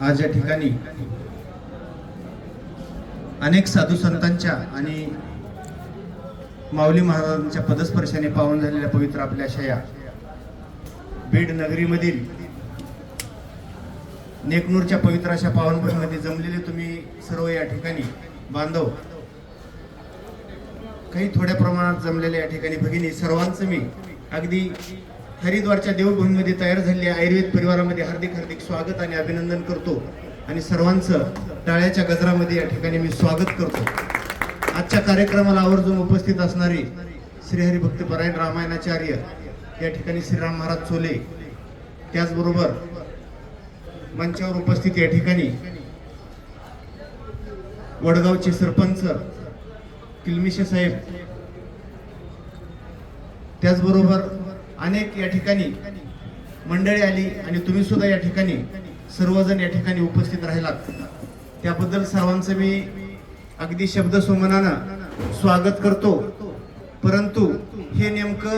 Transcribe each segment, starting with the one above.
आज या ठिकाणी अनेक साधू संतांच्या आणि माऊली महाराजांच्या पदस्पर्शाने पावन झालेल्या पवित्र आपल्या शया बीड नगरीमधील नेकनूरच्या पवित्र अशा पावनभूमीमध्ये जमलेले तुम्ही सर्व या ठिकाणी बांधव काही थोड्या प्रमाणात जमलेल्या या ठिकाणी भगिनी सर्वांचं मी अगदी हरिद्वारच्या देवभूमीमध्ये तयार झालेल्या आयुर्वेद परिवारामध्ये हार्दिक हार्दिक स्वागत आणि अभिनंदन करतो. आणि सर्वांचं टाळ्याच्या गजरामध्ये या ठिकाणी मी स्वागत करतो. आजच्या कार्यक्रमाला आवर्जून उपस्थित असणारे श्रीहरिभक्त परायण रामायणाचार्य या ठिकाणी श्रीराम महाराज चोले. त्याचबरोबर मंचावर उपस्थित या ठिकाणी वडगावचे सरपंच किलमिशे साहेब. त्याचबरोबर अनेक या ठिकाणी मंडळी आली आणि तुम्ही सुद्धा या ठिकाणी सर्वजण या ठिकाणी उपस्थित राहिलात. त्याबद्दल सर्वांचं मी अगदी शब्द सुमनानं स्वागत करतो. परंतु हे नेमकं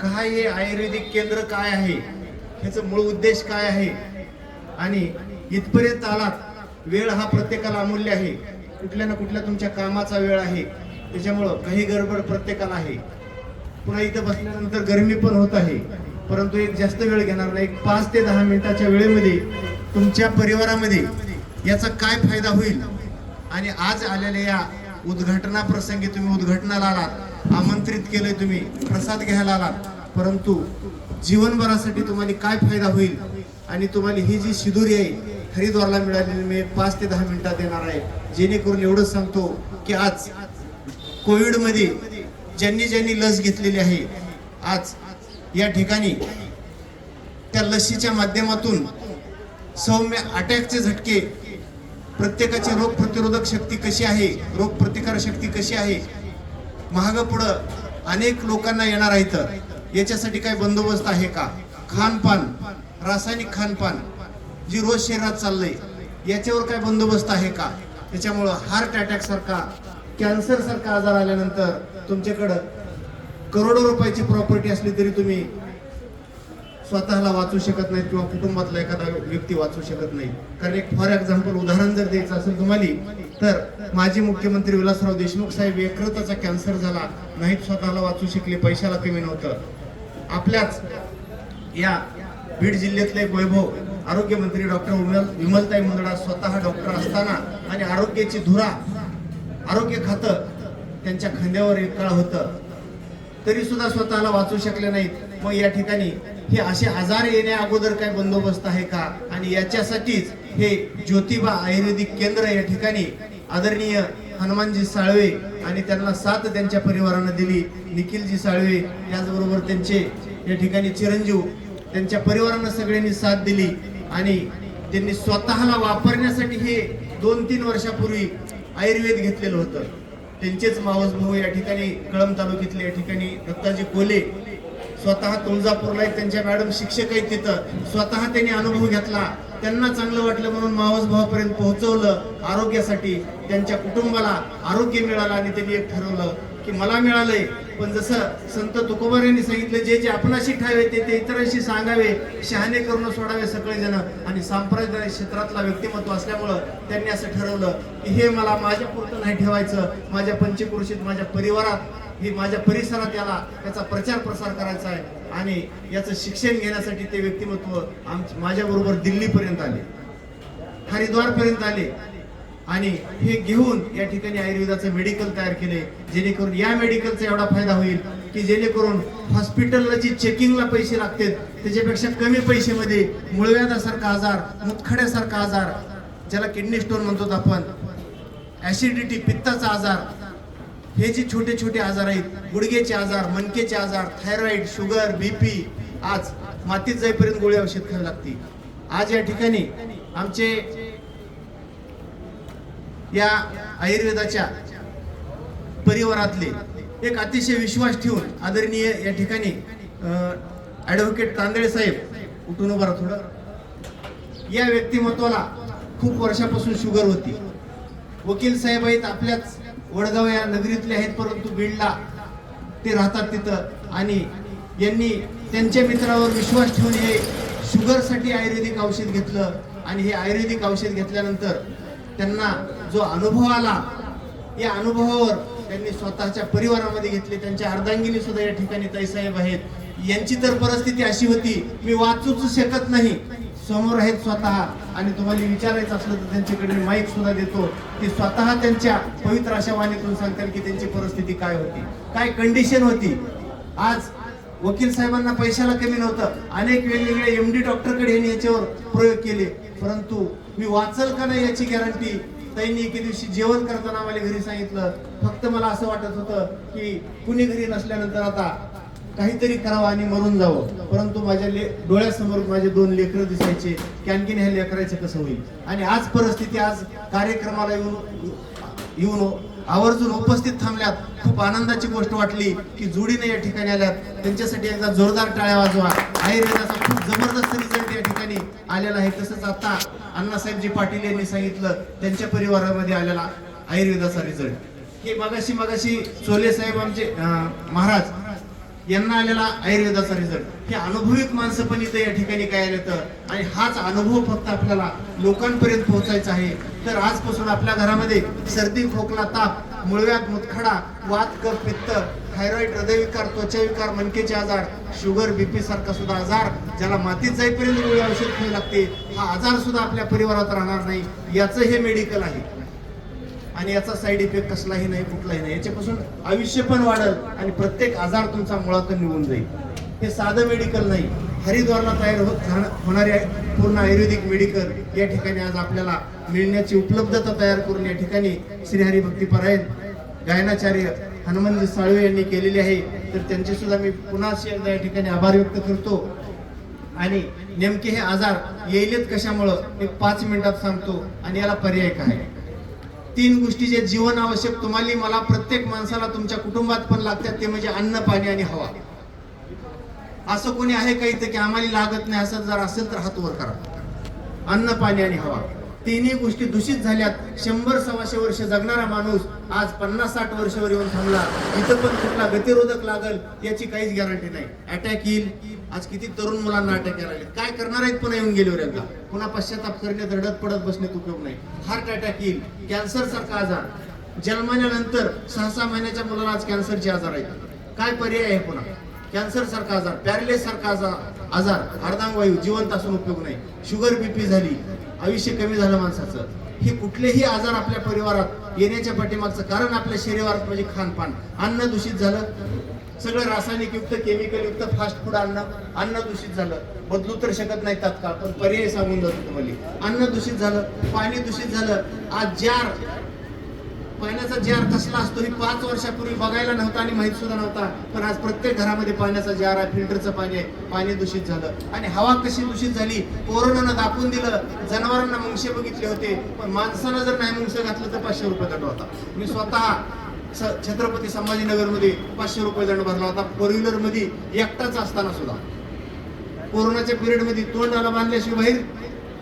काय हे आयुर्वेदिक केंद्र काय आहे? ह्याचं मूळ उद्देश काय आहे? आणि इथपर्यंत आलात वेळ हा प्रत्येकाला अमूल्य आहे. कुठल्या ना कुठल्या तुमच्या कामाचा वेळ आहे. त्याच्यामुळं काही गडबड प्रत्येकाला आहे. पुन्हा इथं बसल्यानंतर गरमी पण होत आहे. परंतु एक जास्त वेळ घेणार नाही. एक पाच ते दहा मिनिटाच्या वेळेमध्ये तुमच्या परिवारामध्ये याचा काय फायदा होईल? आणि आज आलेल्या या उद्घाटना प्रसंगी तुम्ही उद्घाटनाला आलात. आमंत्रित केलंय तुम्ही. प्रसाद घ्यायला आलात. परंतु जीवनभरासाठी तुम्हाला काय फायदा होईल? आणि तुम्हाला ही जी शिदुरी आहे हरिद्वारला मिळालेली मी पाच ते दहा मिनिटात देणार आहे. जेणेकरून एवढंच सांगतो की आज कोविडमध्ये ज्यांनी ज्यांनी लस घेतलेली आहे आज या ठिकाणी त्या लसीच्या माध्यमातून सौम्य अटॅकचे झटके प्रत्येकाची रोग प्रतिरोधक शक्ती कशी आहे रोग प्रतिकार शक्ती कशी आहे महाग पुढं अनेक लोकांना येणार आहेत. याच्यासाठी काय बंदोबस्त आहे का? खानपान रासायनिक खानपान जी रोज शरीरात चाललंय याच्यावर काय बंदोबस्त आहे का? त्याच्यामुळं हार्ट अटॅक सारखा कॅन्सर सारखा आजार आल्यानंतर तुमच्याकडं करोडो रुपयाची प्रॉपर्टी असली तरी तुम्ही स्वतःला वाचू शकत नाही किंवा कुटुंबातला एखादा व्यक्ती वाचू शकत नाही. कारण एक फॉर एक्झाम्पल उदाहरण जर द्यायचं असेल तुम्हाला तर माजी मुख्यमंत्री विलासराव देशमुख साहेब यकृताचा कॅन्सर झाला नाहीत स्वतःला वाचू शकले पैशाला कमी नव्हतं. आपल्याच या बीड जिल्ह्यातले वैभव आरोग्यमंत्री डॉक्टर विमल विमलताई मुंदडा स्वतः डॉक्टर असताना आणि आरोग्याची धुरा आरोग्य खातं त्यांच्या खांद्यावर एक काळ होतं. तरी सुद्धा स्वतःला वाचू शकले नाहीत. मग या ठिकाणी हे असे आजार येण्या अगोदर काय बंदोबस्त आहे का? आणि याच्यासाठीच हे ज्योतिबा आयुर्वेदिक केंद्र या ठिकाणी आदरणीय हनुमानजी साळवे आणि त्यांना साथ त्यांच्या परिवारानं दिली. निखिलजी साळवे याचबरोबर त्यांचे या ठिकाणी चिरंजीव त्यांच्या परिवारानं सगळ्यांनी साथ दिली आणि त्यांनी स्वतःला वापरण्यासाठी हे दोन तीन वर्षापूर्वी आयुर्वेद घेतलेलं होतं. त्यांचेच मावस भाऊ या ठिकाणी कळम तालुक्यातले या ठिकाणी दत्ताजी कोले. स्वतः तुळजापूरला एक त्यांच्या मॅडम शिक्षक आहेत तिथं. स्वतः त्यांनी अनुभव घेतला. त्यांना चांगलं वाटलं म्हणून मावस भावापर्यंत पोहोचवलं आरोग्यासाठी त्यांच्या कुटुंबाला आरोग्य मिळालं आणि त्यांनी एक ठरवलं की मला मिळालंय. पण जसं संत तुकोबार यांनी सांगितलं जे जे आपणाशी ठावे ते ते इतरांशी सांगावे शहाणे करून सोडावे सगळेजण. आणि सांप्रदायिक क्षेत्रातला व्यक्तिमत्व असल्यामुळं त्यांनी असं ठरवलं की हे मला माझ्या पुरतं नाही ठेवायचं. माझ्या पंचक्रोशीत माझ्या परिवारात हे माझ्या परिसरात याला याचा प्रचार प्रसार करायचा आहे. आणि याचं शिक्षण घेण्यासाठी ते व्यक्तिमत्व आम माझ्याबरोबर दिल्लीपर्यंत आले. हरिद्वार पर्यंत आले. आणि हे घेऊन या ठिकाणी आयुर्वेदाचं मेडिकल तयार केले जेणेकरून या मेडिकलचा एवढा फायदा होईल की जेणेकरून हॉस्पिटलला जी चेकिंगला पैसे लागतात त्याच्यापेक्षा कमी पैशामध्ये मुळव्याधासारखा आजार मुतखड्यासारखा आजार ज्याला किडनी स्टोन म्हणतो आपण ऍसिडिटी पित्ताचा आजार हे जे छोटे छोटे आजार आहेत गुडघेचे आजार मणकेचे आजार थायरॉइड शुगर बीपी आज मातीत जाईपर्यंत गोळी औषध खावी लागते आज या ठिकाणी आमचे या आयुर्वेदाच्या परिवारातले एक अतिशय विश्वास ठेवून आदरणीय या ठिकाणी ॲडव्होकेट तांदळे साहेब उठून उभा थोडं. या व्यक्तिमत्वाला खूप वर्षापासून शुगर होती. वकील साहेब आहेत आपल्याच वडगाव या नगरीतले आहेत परंतु बीडला ते राहतात तिथं. आणि यांनी त्यांच्या मित्रावर विश्वास ठेवून हे शुगरसाठी आयुर्वेदिक औषध घेतलं. आणि हे आयुर्वेदिक औषध घेतल्यानंतर त्यांना जो अनुभव आला या अनुभवावर त्यांनी स्वतःच्या परिवारामध्ये घेतले. त्यांच्या अर्धांगिनी सुद्धा या ठिकाणी ताईसाहेब आहेत. यांची तर परिस्थिती अशी होती मी वाचूच शकत नाही. समोर आहेत स्वतः. आणि तुम्हाला विचारायचं असलं तर त्यांच्याकडे माईक सुद्धा देतो. की स्वतः त्यांच्या पवित्र अशा वाणीतून सांगतात की त्यांची परिस्थिती काय होती. काय कंडिशन होती. आज वकील साहेबांना पैशाला कमी नव्हतं. अनेक वेगवेगळे एम डी डॉक्टरकडे यांनी याच्यावर प्रयोग केले. परंतु मी वाचल का नाही याची गॅरंटी त्यांनी एके दिवशी जेवण करताना आम्हाला घरी सांगितलं. फक्त मला असं वाटत होतं की कुणी घरी नसल्यानंतर आता काहीतरी करावं आणि मरून जावं. परंतु माझ्या ले डोळ्यासमोर माझे दोन लेकरं दिसायचे. की आणखीन ह्या लेकरायचं कसं होईल? आणि आज परिस्थिती आज कार्यक्रमाला येऊन येऊन आवर्जून उपस्थित थांबल्यात. खूप आनंदाची गोष्ट वाटली की जोडीने या ठिकाणी आल्यात. त्यांच्यासाठी एकदा जोरदार टाळ्या वाजवा. आयुर्वेदाचा खूप जबरदस्त रिझल्ट या ठिकाणी आलेला आहे. तसंच आता अण्णासाहेबजी पाटील यांनी सांगितलं त्यांच्या परिवारामध्ये आलेला आयुर्वेदाचा रिझल्ट हे मगाशी मगाशी चोले साहेब आमचे महाराज यांना आलेला आयुर्वेदाचा रिझल्ट हे अनुभवित माणसं पण इथं या ठिकाणी काय आले तर आणि हाच अनुभव फक्त आपल्याला लोकांपर्यंत पोहोचायचा आहे. तर आजपासून आपल्या घरामध्ये सर्दी खोकला ताप मुळव्यात मुतखडा वात कफ पित्त थायरॉइड हृदयविकार त्वचाविकार मनकेचे आजार शुगर बीपी सारखा सुद्धा आजार ज्याला मातीत जाईपर्यंत औषध घ्यावी लागते हा आजार सुद्धा आपल्या परिवारात राहणार नाही. याचं हे मेडिकल आहे. आणि याचा साईड इफेक्ट कसलाही नाही कुठलाही नाही. याच्यापासून आयुष्य पण वाढल आणि प्रत्येक आजार तुमचा मुळातून निघून जाईल. हे साधं मेडिकल नाही. हरिद्वारला तयार होत होणारे पूर्ण आयुर्वेदिक मेडिकल या ठिकाणी आज आपल्याला मिळण्याची उपलब्धता तयार करून या ठिकाणी श्रीहरी भक्तीपरायण गायनाचार्य हनुमानजी साळवे यांनी केलेली आहे. तर त्यांचे सुद्धा मी पुन्हा एकदा या ठिकाणी आभार व्यक्त करतो. आणि नेमके हे आजार येईलेत कशामुळं एक पाच मिनिटात सांगतो आणि याला पर्याय काय? तीन गोष्टी जे जीवन आवश्यक तुम्हाला मला प्रत्येक माणसाला तुमच्या कुटुंबात पण लागतात ते म्हणजे अन्न पाणी आणि हवा. असं कोणी आहे का इथं की आम्हाला लागत नाही असं जर असेल तर हात वर करा. अन्न पाणी आणि हवा. तिन्ही गोष्टी दूषित झाल्यात. शंभर सव्वाशे वर्ष जगणारा माणूस आज पन्नास साठ वर्षावर येऊन थांबला. इथं पण कुठला गतिरोधक लागल याची काहीच गॅरंटी नाही. अटॅक येईल. आज किती तरुण मुलांना अटॅक करायला काय करणार आहेत पुन्हा येऊन गेल्यावर एकदा पुन्हा पश्चाताप करण्यात रडत पडत बसण्यात उपयोग नाही. हार्ट अटॅक येईल. कॅन्सर सारखा आजार. जन्मल्यानंतर सहा सहा महिन्याच्या मुलाला आज कॅन्सरचे आजार आहेत. काय पर्याय आहे पुन्हा? कॅन्सर सारखा आजार. पॅरलेस सारखा आजार. आजार अर्धांगवायू जिवंत असून उपयोग नाही. शुगर बीपी झाली आयुष्य कमी झालं माणसाचं. हे कुठलेही आजार आपल्या परिवारात येण्याच्या पाठीमागचं कारण आपल्या शरीरात म्हणजे खानपान. अन्न दूषित झालं सगळं रासायनिक युक्त केमिकल युक्त फास्ट फूड अन्न अन्न दूषित झालं. बदलू तर शकत नाही तात्काळ पण पर्याय सांगून जातो तुम्हाला. अन्न दूषित झालं पाणी दूषित झालं. आज जार पाण्याचा जार कसला असतो हे पाच वर्षापूर्वी बघायला नव्हता आणि माहीत सुद्धा नव्हता. पण आज प्रत्येक घरामध्ये पाण्याचा जार आहे फिल्टरचं पाणी आहे पाणी दूषित झालं. आणि हवा कशी दूषित झाली कोरोनानं दाखवून दिलं जनावरांना मुंगशे बघितले होते पण माणसानं जर नाही मुंगशे घातलं तर पाचशे रुपये दंड होता. मी स्वतः छत्रपती संभाजीनगरमध्ये पाचशे रुपये दंड भरला होता. फोर व्हीलरमध्ये एकटाच असताना सुद्धा. कोरोनाच्या पिरियडमध्ये तोंडाला बांधल्याशिवाय बाहेर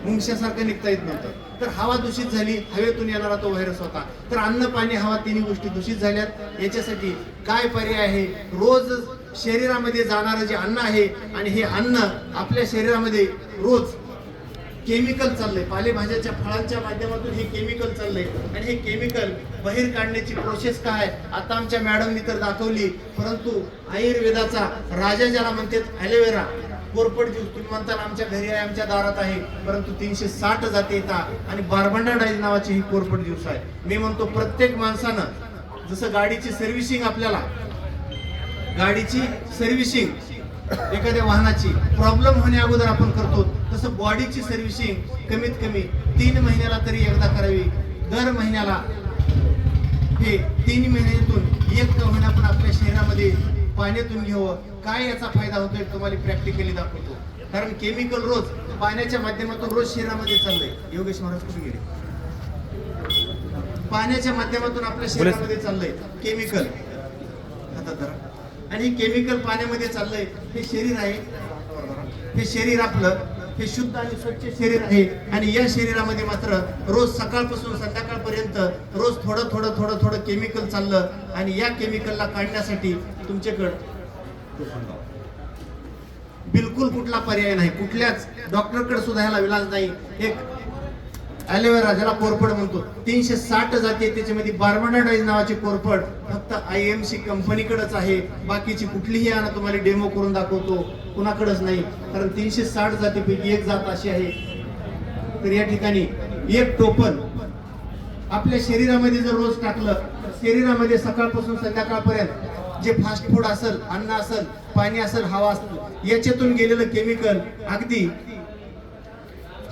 मुंगशासारखं निघता येत नव्हतं. तर हवा दूषित झाली हवेतून येणारा तो व्हायरस होता. तर अन्न पाणी हवा तिन्ही गोष्टी दूषित झाल्यात. याच्यासाठी काय पर्याय आहे? रोज शरीरामध्ये जाणारं जे अन्न आहे आणि हे अन्न आपल्या शरीरामध्ये रोज केमिकल चाललंय. पालेभाज्याच्या फळांच्या माध्यमातून हे केमिकल चाललंय. आणि हे केमिकल बाहेर काढण्याची प्रोसेस काय आता आमच्या मॅडमनी तर दाखवली. परंतु आयुर्वेदाचा राजा ज्याला म्हणतात ॲलोवेरा कोरपड ज्यूस तुम्ही म्हणताल आमच्या घरी आहे आमच्या दारात आहे परंतु तीनशे साठ जाती येतात आणि बारबंडा डाईज नावाची ही कोरपड ज्यूस आहे. मी म्हणतो प्रत्येक माणसानं जसं गाडीची सर्व्हिसिंग आपल्याला गाडीची सर्व्हिसिंग एखाद्या वाहनाची प्रॉब्लेम होण्या अगोदर आपण करतो तसं बॉडीची सर्व्हिसिंग कमीत कमी तीन महिन्याला तरी एकदा करावी. दर महिन्याला हे तीन महिन्यातून एक का होईना पण आपल्या शरीरामध्ये पाण्यातून घ्यावं. काय याचा फायदा होतोय तुम्हाला प्रॅक्टिकली दाखवतो. कारण केमिकल रोज पाण्याच्या माध्यमातून रोज शरीरामध्ये चाललंय. योगेश महाराज कुठे गेले? पाण्याच्या माध्यमातून आपल्या शरीरामध्ये चाललंय. केमिकल हातात धरा. आणि केमिकल पाण्यामध्ये चाललंय. हे शरीर आहे. हे शरीर आपलं हे शुद्ध आणि स्वच्छ शरीर आहे. आणि या शरीरामध्ये मात्र रोज सकाळपासून संध्याकाळपर्यंत रोज थोडं थोडं थोडं थोडं केमिकल चाललं आणि या केमिकलला काढण्यासाठी तुमच्याकडं बिलकुल कुठला पर्याय नाही. कुठल्याच डॉक्टरकडे सुद्धा ह्याला इलाज नाही. एक ॲलोवेरा ज्याला कोरफड म्हणतो तीनशे साठ जाती आहेत त्याच्यामध्ये बार्बनाडाईज नावाची कोरफड फक्त आय एम सी कंपनीकडेच आहे. बाकीची कुठलीही आणा तुम्हाला डेमो करून दाखवतो. कुणाकडेच नाही. कारण तीनशे साठ जातीपैकी एक जात अशी आहे. तर या ठिकाणी एक टोपन आपल्या शरीरामध्ये जर रोज टाकलं तर शरीरामध्ये सकाळपासून संध्याकाळपर्यंत जे फास्ट फूड असेल अन्न असेल पाणी असेल हवा असेल याच्यातून गेलेलं केमिकल अगदी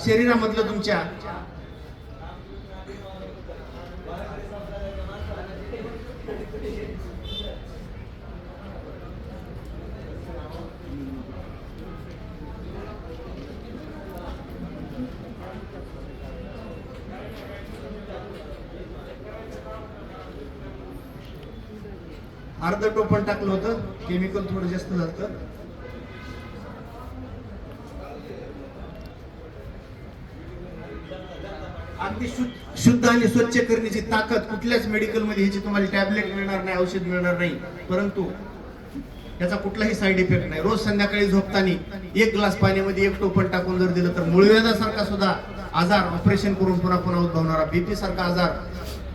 शरीरामधलं तुमच्या अर्ध टोपण टाकलं होतं केमिकल थोडं जास्त झालं अगदी शुद्ध शुद्ध आणि स्वच्छ करण्याची ताकद कुठल्याच मेडिकलमध्ये ह्याची तुम्हाला टॅबलेट मिळणार नाही औषध मिळणार नाही. परंतु त्याचा कुठलाही साईड इफेक्ट नाही. रोज संध्याकाळी झोपताना एक ग्लास पाण्यामध्ये एक टोपण टाकून जर दिलं तर मुळव्याधासारखा सुद्धा आजार ऑपरेशन करून पुन्हा पुन्हा उद्भवणारा बीपी सारखा आजार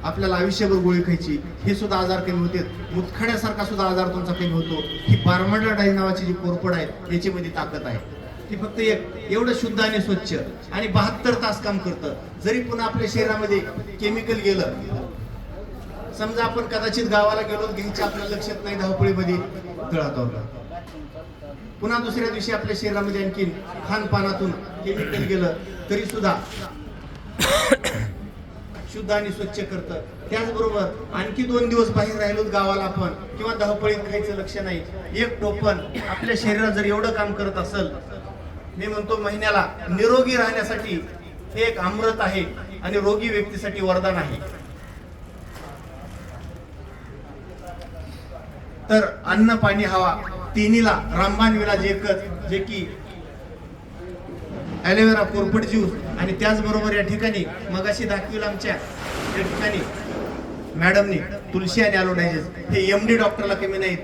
आपल्याला आयुष्यभर गोळी खायची. हे सुद्धा आजार कमी होते. मुतखड्यासारखा सुद्धा आजार तुमचा कमी होतो. ही बारमंडळ डाई नावाची जी कोरपड आहे याच्यामध्ये ताकद आहे. ती फक्त एक एवढं शुद्ध आणि स्वच्छ आणि बहात्तर तास काम करतं. जरी पुन्हा आपल्या शरीरामध्ये केमिकल गेलं समजा आपण कदाचित गावाला गेलो घ्यायचे आपल्या लक्षात नाही धावपळीमध्ये तळात पुन्हा दुसऱ्या दिवशी आपल्या शरीरामध्ये आणखीन खानपानातून केमिकल गेलं तरी सुद्धा शुद्ध आणि स्वच्छ करतं. त्याचबरोबर आणखी दोन दिवस बाहेर राहिलो गावाला आपण किंवा धावपळीत खायचं लक्ष नाही. एक टोपण आपल्या शरीरात जर एवढं काम करत असेल मी म्हणतो महिन्याला निरोगी राहण्यासाठी हे एक अमृत आहे आणि रोगी व्यक्तीसाठी वरदान आहे. तर अन्न पाणी हवा तिन्हीला रामबाण विलाज एकच जे की ॲलोवेरा कोरफड ज्यूस आणि त्याचबरोबर या ठिकाणी मगाशी दाखविलं आमच्या या ठिकाणी मॅडमनी तुलसी आणि ॲलोडायजेस हे एम डी डॉक्टरला कमी नाहीत.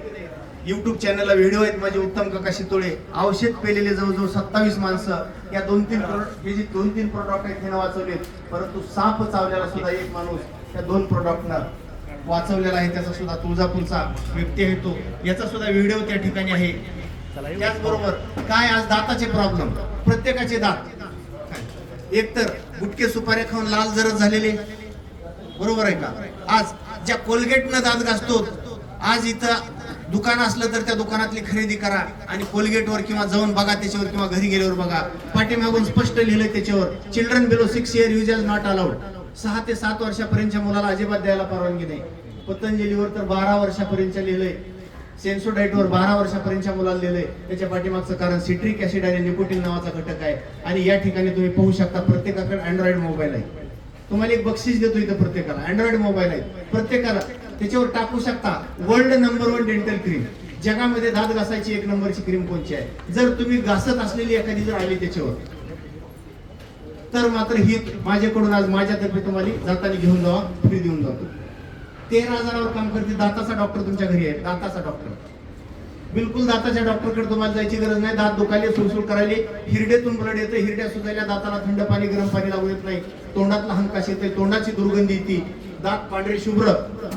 युट्यूब चॅनलला व्हिडिओ आहेत माझे उत्तम काकाशी तोळे औषध पेलेले जवळजवळ सत्तावीस माणसं. या दोन तीन प्रोडक्ट हे जे दोन तीन प्रोडक्ट आहेत हे वाचवलेत. परंतु साप चावल्याला सुद्धा एक माणूस या दोन प्रोडक्टनं वाचवलेला आहे. त्याचा सुद्धा तुळजापूरचा व्यक्ती आहे तो. याचा सुद्धा व्हिडिओ त्या ठिकाणी आहे. त्याचबरोबर काय आज दाताचे प्रॉब्लेम प्रत्येकाचे दात. एक तर गुटके सुपाऱ्या खाऊन लाल जरद झालेले. बरोबर आहे का? आज ज्या कोलगेटनं दात घासतो आज इथं दुकान असलं तर त्या दुकानातली खरेदी करा आणि कोलगेटवर किंवा जाऊन बघा त्याच्यावर किंवा घरी गेल्यावर बघा. पाठीमागून स्पष्ट लिहिलंय त्याच्यावर children below six year use age not allowed सहा ते सात वर्षापर्यंतच्या मुलाला अजिबात द्यायला परवानगी नाही. पतंजलीवर तर बारा वर्षापर्यंतच्या लिहिलंय सेन्सोडाईटवर बारा वर्षापर्यंतच्या मुलाला लिहिलंय. त्याच्या पाठीमागचं कारण सिट्रिक ऍसिड आणि निकोटीन नावाचा घटक आहे. आणि या ठिकाणी तुम्ही पाहू शकता प्रत्येकाकडे अँड्रॉइड मोबाईल आहे. तुम्हाला एक बक्षीस देतो इथं प्रत्येकाला. अँड्रॉइड मोबाईल आहे. प्रत्येकाला त्याच्यावर टाकू शकता world number one dental cream जगामध्ये दात घासायची एक नंबरची क्रीम कोणची आहे? जर तुम्ही घासत असलेली एखादी जर आली त्याच्यावर तर मात्र ही माझ्याकडून आज माझ्यातर्फे तुम्हाला जाताना घेऊन जावा फ्री देऊन जातो. तेरा हजारावर काम करते. दाताचा डॉक्टर तुमच्या घरी आहे. दाताचा डॉक्टर बिलकुल दाताच्या डॉक्टरकडे तुम्हाला जायची गरज नाही. दात दुखायले सुळसुळ करायले. हिरडेतून ब्लड येते. हिरड्या सुजायला दाताला थंड पाणी गरम पाणी लागू येत नाही. तोंडातला हंकाश येते तोंडाची दुर्गंधी येते. दात पांढरे शुभ्र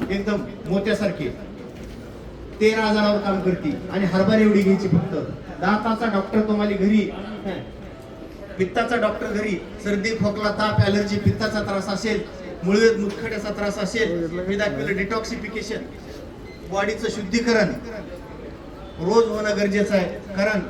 एकदम मोत्यासारखे. तेरा हजारावर काम करते. आणि हरभरा एवढी घ्यायची फक्त. दाताचा डॉक्टर तुम्हाला घरी. पित्ताचा डॉक्टर घरी. सर्दी खोकला ताप ॲलर्जी पित्ताचा त्रास असेल मुळव्याध मुतखड्याचा त्रास असेल मी दाखवलं डिटॉक्सिफिकेशन बॉडीचं शुद्धीकरण. रोज होणं गरजेचं आहे. कारण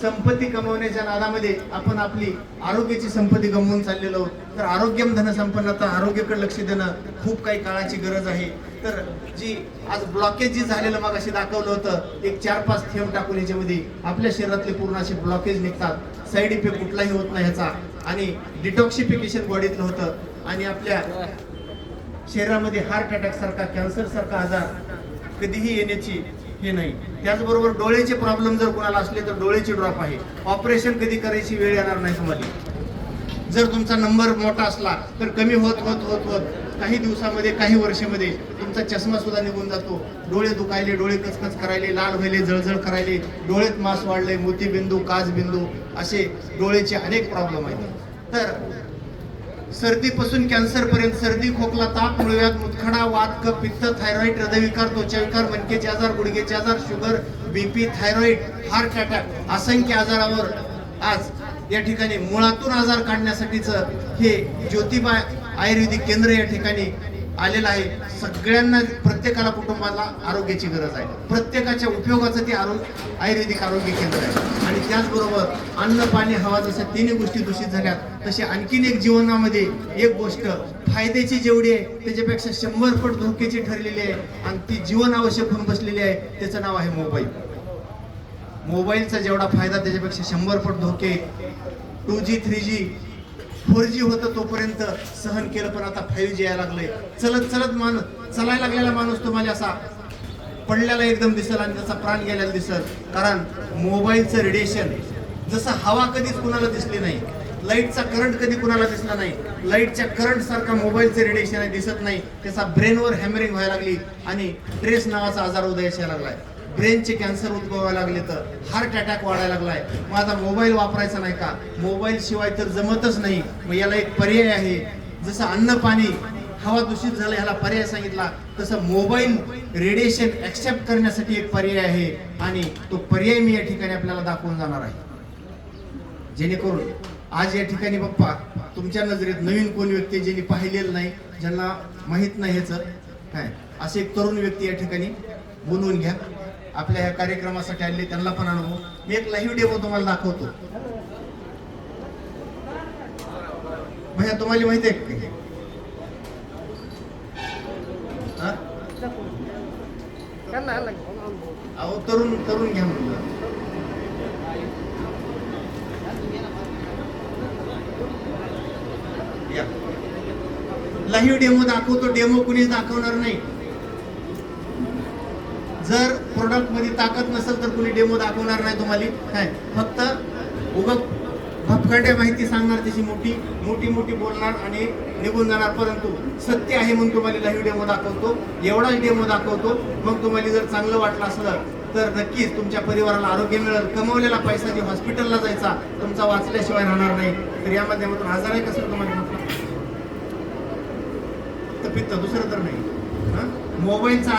संपत्ती कमवण्याच्या नादामध्ये आपण आपली आरोग्याची संपत्ती गमवून चाललेलो आहोत. तर आरोग्यम धनसंपन्नता आरोग्याकडे लक्ष देणं खूप काही काळाची गरज आहे. तर जी आज ब्लॉकेज जी झालेलं मग अशी दाखवलं होतं एक चार पाच थेंब टाकून याच्यामध्ये आपल्या शरीरातले पूर्ण असे ब्लॉकेज निघतात. साईड इफेक्ट कुठलाही होत नाही ह्याचा. आणि डिटॉक्सिफिकेशन बॉडीतलं होतं. आणि आपल्या शरीरामध्ये हार्ट अटॅक सारखा कॅन्सर सारखा आजार कधीही येण्याची हे नाही. त्याचबरोबर डोळ्याचे प्रॉब्लेम जर कोणाला असले तर डोळ्याचे ड्रॉप आहे. ऑपरेशन कधी करायची वेळ येणार नाही तुम्हाला. जर तुमचा नंबर मोठा असला तर कमी होत होत होत होत. काही दिवसामध्ये काही वर्षामध्ये तुमचा चष्मा सुद्धा निघून जातो. डोळे दुखायले डोळे कचकच करायले लाल व्हायले जळजळ करायले डोळ्यात मास वाढले मोतीबिंदू काजबिंदू असे डोळेचे अनेक प्रॉब्लेम आहेत. तर सर्दीपासून कॅन्सरपर्यंत सर्दी खोकला ताप मुळव्याध मुतखडा वात पित्त थायरॉईड हृदयविकार त्वचाविकार मणकेचे आजार गुडघेचे आजार sugar BP thyroid heart attack असंख्य आजारावर आज या ठिकाणी मुळातून आजार काढण्यासाठीचं हे ज्योतिबा आयुर्वेदिक केंद्र या ठिकाणी आलेलं आहे. सगळ्यांना प्रत्येकाला कुटुंबाला आरोग्याची गरज आहे. प्रत्येकाच्या उपयोगाचं ते आरोग्य आयुर्वेदिक आरोग्य केंद्र आहे. आणि त्याचबरोबर अन्न पाणी हवा जशा तिन्ही गोष्टी दूषित झाल्यात तसे आणखीन एक जीवनामध्ये एक गोष्ट फायद्याची जेवढी आहे त्याच्यापेक्षा शंभर पट धोक्याची ठरलेली आहे आणि ती जीवन आवश्यक होऊन बसलेली आहे त्याचं नाव आहे मोबाईल. मोबाईलचा जेवढा फायदा त्याच्यापेक्षा शंभर पट धोके two G three G four G होतं तोपर्यंत सहन केलं पण आता फाईव्ह जी यायला लागलंय. चलत चलत मान चलायला लागलेला माणूस तुम्हाला असा पडलेला एकदम दिसल आणि त्याचा प्राण गेलेला दिसल. कारण मोबाईलचं रेडिएशन जसं हवा कधीच कुणाला दिसली नाही लाईटचा करंट कधी कुणाला दिसला नाही लाईटच्या करंट सारखा मोबाईलचं रेडिएशन आहे दिसत नाही त्याचा ब्रेनवर हॅमरिंग व्हायला लागली आणि ट्रेस नावाचा आजार उदयास यायला लागलाय. ब्रेनचे कॅन्सर उद्भवायला लागले तर हार्ट अटॅक वाढायला लागलाय. माझा मोबाईल वापरायचा नाही का? मोबाईल शिवाय तर जमतच नाही. मग याला एक पर्याय आहे. जसं अन्न पाणी हवा दूषित झालं ह्याला पर्याय सांगितला तसं मोबाईल रेडिएशन ऍक्सेप्ट करण्यासाठी एक पर्याय आहे आणि तो पर्याय मी या ठिकाणी आपल्याला दाखवून जाणार आहे. जेणेकरून आज या ठिकाणी बाप्पा तुमच्या नजरेत नवीन कोण व्यक्ती ज्यांनी पाहिलेलं नाही ज्यांना माहीत नाही ह्याचं? काय? असे एक तरुण व्यक्ती या ठिकाणी बोलवून घ्या. आपल्या ह्या कार्यक्रमासाठी आणले त्यांना पण अनुभव मी एक लाईव्ह डेमो तुम्हाला दाखवतो. भैया तुम्हाला माहिती आहे का हे? अहो तरुण तरुण घ्या म्हणलं. लाईव्ह डेमो दाखवतो डेमो कुणीच दाखवणार नाही. जर प्रोडक्टमध्ये ताकद नसेल तर कुणी डेमो दाखवणार नाही तुम्हाला. काय? फक्त उग भपकट्या माहिती सांगणार त्याची मोठी मोठी मोठी बोलणार आणि निघून जाणार. परंतु सत्य आहे म्हणून तुम्हाला लाईव्ह डेमो दाखवतो. एवढाच डेमो दाखवतो. मग तुम्हाला जर चांगलं वाटलं असलं तर नक्कीच तुमच्या परिवाराला आरोग्य मिळेल. कमवलेला पैसा जे हॉस्पिटलला जायचा तुमचा वाचल्याशिवाय राहणार नाही. तर या माध्यमातून आजार आहे कसं तुम्हाला म्हटलं? तर पित्त दुसरं तर नाही. हं? मोबाईलचा